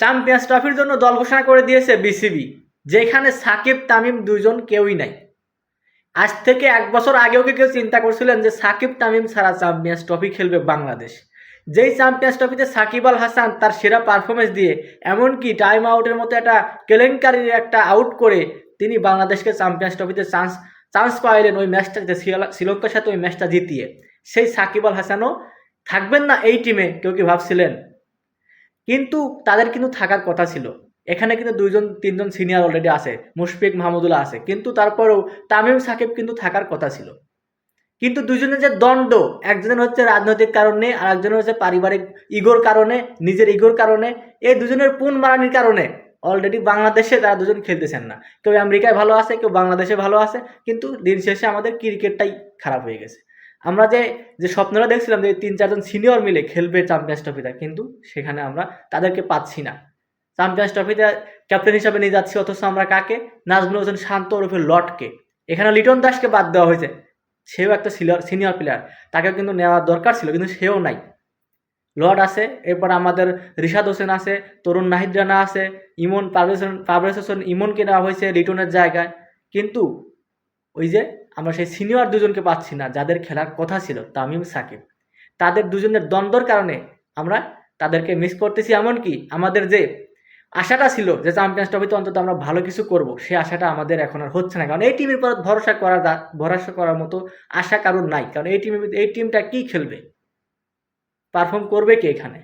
Champions ট্রফির জন্য দল ঘোষণা করে দিয়েছে বিসিবি, যেখানে সাকিব, তামিম দুজন কেউই নাই। আজ থেকে এক বছর আগেও কি কেউ চিন্তা করছিলেন যে সাকিব, তামিম ছাড়া চ্যাম্পিয়ন্স ট্রফি খেলবে বাংলাদেশ? যেই চ্যাম্পিয়ন্স ট্রফিতে সাকিব আল হাসান তার সেরা পারফরমেন্স দিয়ে, এমনকি টাইম আউটের মতো একটা কেলেঙ্কারির একটা আউট করে তিনি বাংলাদেশকে চ্যাম্পিয়ন্স ট্রফিতে চান্স চান্স পাইলেন ওই ম্যাচটা শ্রীলঙ্কার সাথে ওই ম্যাচটা জিতিয়ে। সেই সাকিব আল হাসানও থাকবেন না এই টিমে কেউ কি ভাবছিলেন? কিন্তু তাদের কিন্তু থাকার কথা ছিল। এখানে কিন্তু দুইজন, তিনজন সিনিয়র অলরেডি আছে, মুশফিক মাহমুদুল্লাহ আছে। কিন্তু তারপরেও তামিম সাকিব কিন্তু থাকার কথা ছিল। কিন্তু দুজনের যে দ্বন্দ্ব, একজনের হচ্ছে রাজনৈতিক কারণে আর একজনের হচ্ছে পারিবারিক ইগোর কারণে, নিজের ইগোর কারণে, এই দুজনের পুন মারানির কারণে অলরেডি বাংলাদেশে তারা দুজন খেলতেছেন না। কেউ আমেরিকায় ভালো আছে, কেউ বাংলাদেশে ভালো আছে, কিন্তু দিন শেষে আমাদের ক্রিকেটটাই খারাপ হয়ে গেছে। আমরা যে যে স্বপ্নটা দেখছিলাম যে তিন, চারজন সিনিয়র মিলে খেলবে চ্যাম্পিয়ন্স ট্রফিটা কিন্তু সেখানে আমরা তাদেরকে পাচ্ছি না। চ্যাম্পিয়ন্স ট্রফিতে ক্যাপ্টেন হিসাবে নিয়ে যাচ্ছি, অথচ আমরা কাকে? নাজমুল হোসেন শান্ত ওরফে লটকে। এখানে লিটন দাসকে বাদ দেওয়া হয়েছে। সেও একটা সিনিয়র সিনিয়র প্লেয়ার তাকেও কিন্তু নেওয়ার দরকার ছিল, কিন্তু সেও নাই। লর্ড আছে, এরপর আমাদের রিশাদ হোসেন আছে, তরুণ নাহিদ রানা আছে, ইমন হোসেন- পারভেজ হোসেন ইমনকে নেওয়া হয়েছে লিটনের জায়গায়। কিন্তু ওই যে আমরা সেই সিনিয়র দুজনকে পাচ্ছি না, যাদের খেলার কথা ছিল, তামিম, সাকিব। তাদের দুজনের দ্বন্দ্বর কারণে আমরা তাদেরকে মিস করতেছি, এমনকি আমাদের যে আশাটা ছিল যে চ্যাম্পিয়ন্স ট্রফিতে অন্তত আমরা ভালো কিছু করব সেই আশাটা আমাদের এখন আর হচ্ছে না। কারণ এই টিমের উপর ভরসা করা ভরসা করার মতো আশা কারোর নাই। কারণ এই টিমের এই টিমটা কি খেলবে? পারফর্ম করবে কি এখানে?